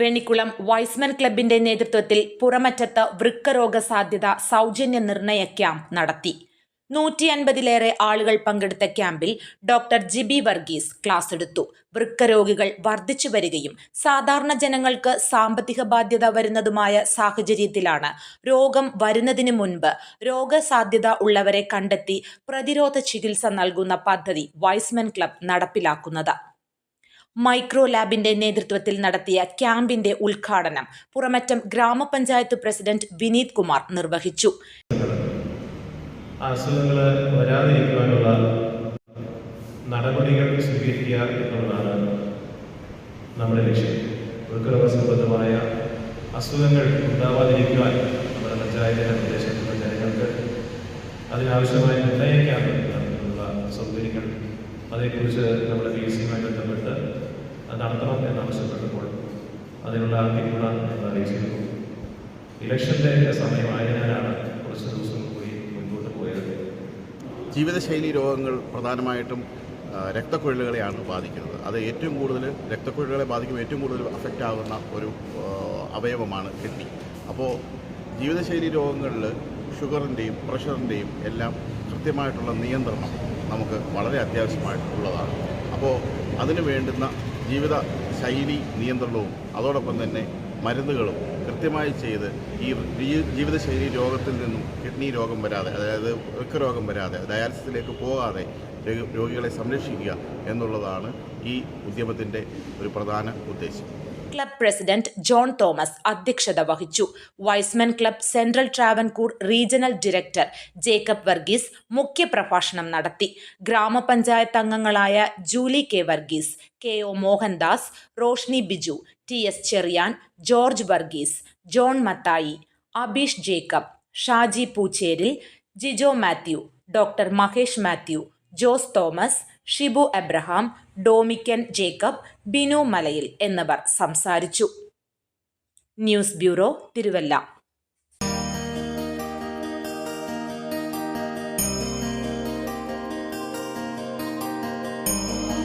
Vennikulam Y's Men ക്ലബിന്റെ നേതൃത്വത്തിൽ പുറമറ്റത്ത് വൃക്കരോഗ സാധ്യത സൗജന്യ നിർണയ ക്യാമ്പ് നടത്തി. നൂറ്റി അൻപതിലേറെ ആളുകൾ പങ്കെടുത്ത ക്യാമ്പിൽ ഡോക്ടർ ജിബി വർഗീസ് ക്ലാസ് എടുത്തു. വൃക്കരോഗികൾ വർദ്ധിച്ചു വരികയും സാധാരണ ജനങ്ങൾക്ക് സാമ്പത്തിക ബാധ്യത വരുന്നതുമായ സാഹചര്യത്തിലാണ് രോഗം വരുന്നതിന് മുൻപ് രോഗസാധ്യത ഉള്ളവരെ കണ്ടെത്തി പ്രതിരോധ ചികിത്സ നൽകുന്ന പദ്ധതി വൈസ്മൻ ക്ലബ് നടപ്പിലാക്കുന്നത്. മൈക്രോ ലാബിന്റെ നേതൃത്വത്തിൽ നടത്തിയ ക്യാമ്പിന്റെ ഉദ്ഘാടനം പുറമറ്റം ഗ്രാമപഞ്ചായത്ത് പ്രസിഡന്റ് വിനീത് കുമാർ നിർവഹിച്ചു. അസുഖങ്ങൾ വരാതിരിക്കുവാനുള്ള നടപടികൾ സ്വീകരിക്കുക എന്നുള്ളതാണ് നമ്മുടെ ലക്ഷ്യം. വൃക്കരോഗ സംബന്ധമായ അസുഖങ്ങൾ ഉണ്ടാവാതിരിക്കുവാൻ നമ്മുടെ പഞ്ചായത്തിന്റെ പ്രദേശത്തുള്ള ജനങ്ങൾക്ക് അതിനാവശ്യമായ നിർണയിക്കാൻ പറ്റുന്ന സൗകര്യങ്ങൾ. അതേക്കുറിച്ച് നമ്മുടെ പി സിയുമായി ബന്ധപ്പെട്ട് നടത്തണം എന്നാവശ്യപ്പെട്ടപ്പോൾ അതിനുള്ള പിന്തുണ എന്ന് അറിയിച്ചിരുന്നു. ഇലക്ഷന്റെ സമയമായതിനാലാണ് കുറച്ച് ദിവസം കൂടി മുൻപോട്ട് പോയത്. ജീവിതശൈലി രോഗങ്ങൾ പ്രധാനമായിട്ടും രക്തക്കുഴലുകളെയാണ് ബാധിക്കുന്നത്. അത് ഏറ്റവും കൂടുതൽ രക്തക്കുഴലുകളെ ബാധിക്കുമ്പോൾ ഏറ്റവും കൂടുതൽ അഫക്റ്റ് ആകുന്ന ഒരു അവയവമാണ് കിഡ്നി. അപ്പോൾ ജീവിതശൈലി രോഗങ്ങളിൽ ഷുഗറിന്റെയും പ്രഷറിന്റെയും എല്ലാം കൃത്യമായിട്ടുള്ള നിയന്ത്രണം നമുക്ക് വളരെ അത്യാവശ്യമായിട്ടുള്ളതാണ്. അപ്പോൾ അതിന് വേണ്ടുന്ന ജീവിത ശൈലി നിയന്ത്രണവും അതോടൊപ്പം തന്നെ മരുന്നുകളും കൃത്യമായി ചെയ്ത് ഈ ജീവിതശൈലി രോഗത്തിൽ നിന്നും കിഡ്നി രോഗം വരാതെ അതായത് വൃക്കരോഗം വരാതെ ഡയാലിസിസിലേക്ക് പോകാതെ രോഗികളെ സംരക്ഷിക്കുക എന്നുള്ളതാണ് ഈ ഉദ്യമത്തിന്റെ ഒരു പ്രധാന ഉദ്ദേശം ക്ലബ് പ്രസിഡന്റ് ജോൺ തോമസ് അധ്യക്ഷത വഹിച്ചു. Y's Men club central Travancore regional director Jacob Varghese മുഖ്യപ്രഭാഷണം നടത്തി. ഗ്രാമപഞ്ചായത്ത് അംഗങ്ങളായ Julie K Varghese K O Mohandas Roshni Biju T S Cherian George Varghese John Mathai Abeesh Jacob Shaji Poocheril Jijo Mathew doctor Mahesh Mathew Jose Thomas Shibu Abraham Dominic Jacob Binu Malayil എന്നിവർ സംസാരിച്ചു. News bureau Thiruvalla.